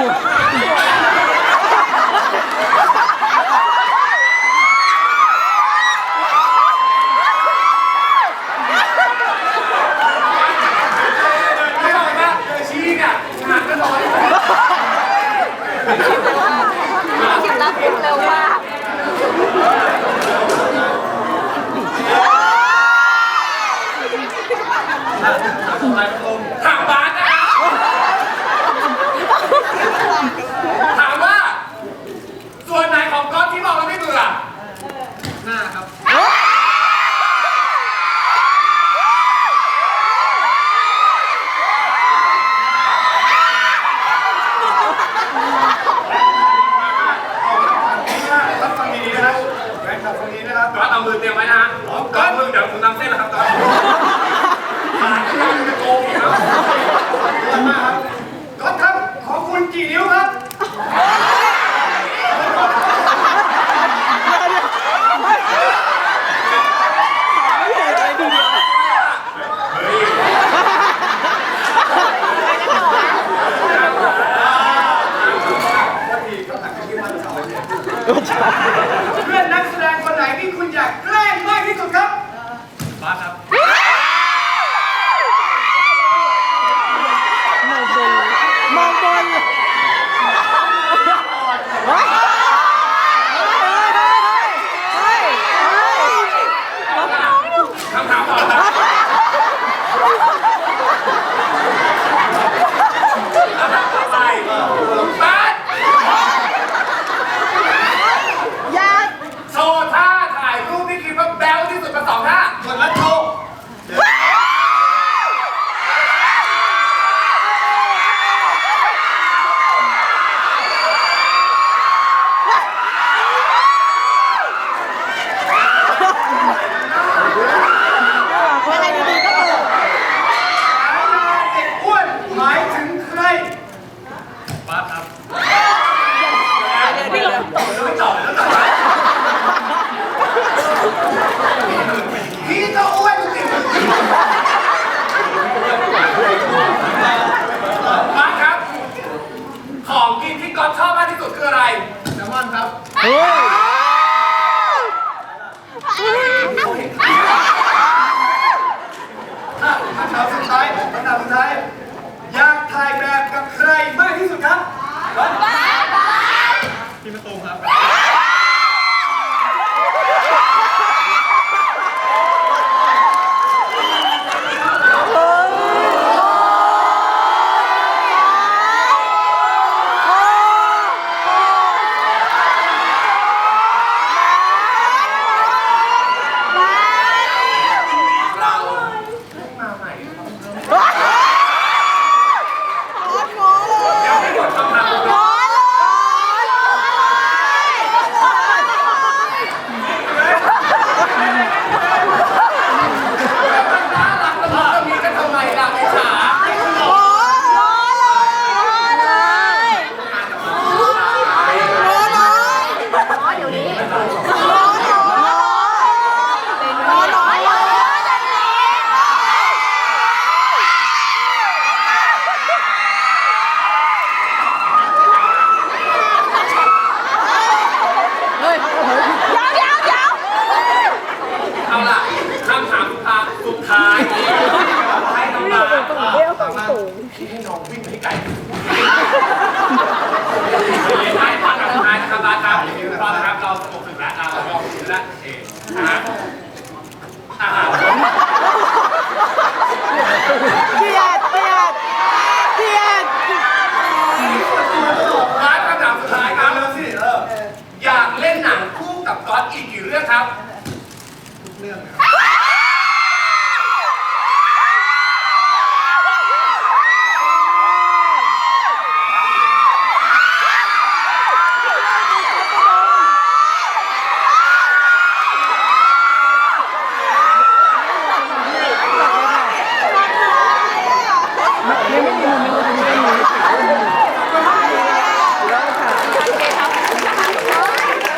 ไม่บอกว่าชีเนี่ยหางก็ลอยคิดรับเร็วมากหางลม ของกินที่ก๊อตชอบมากที่สุดคืออะไรแซลมอนครับเฮ้ยคำถามสุดท้ายคำถามสุดท้ายอยากถ่ายแบบกับใครมากที่สุดครับก๊อต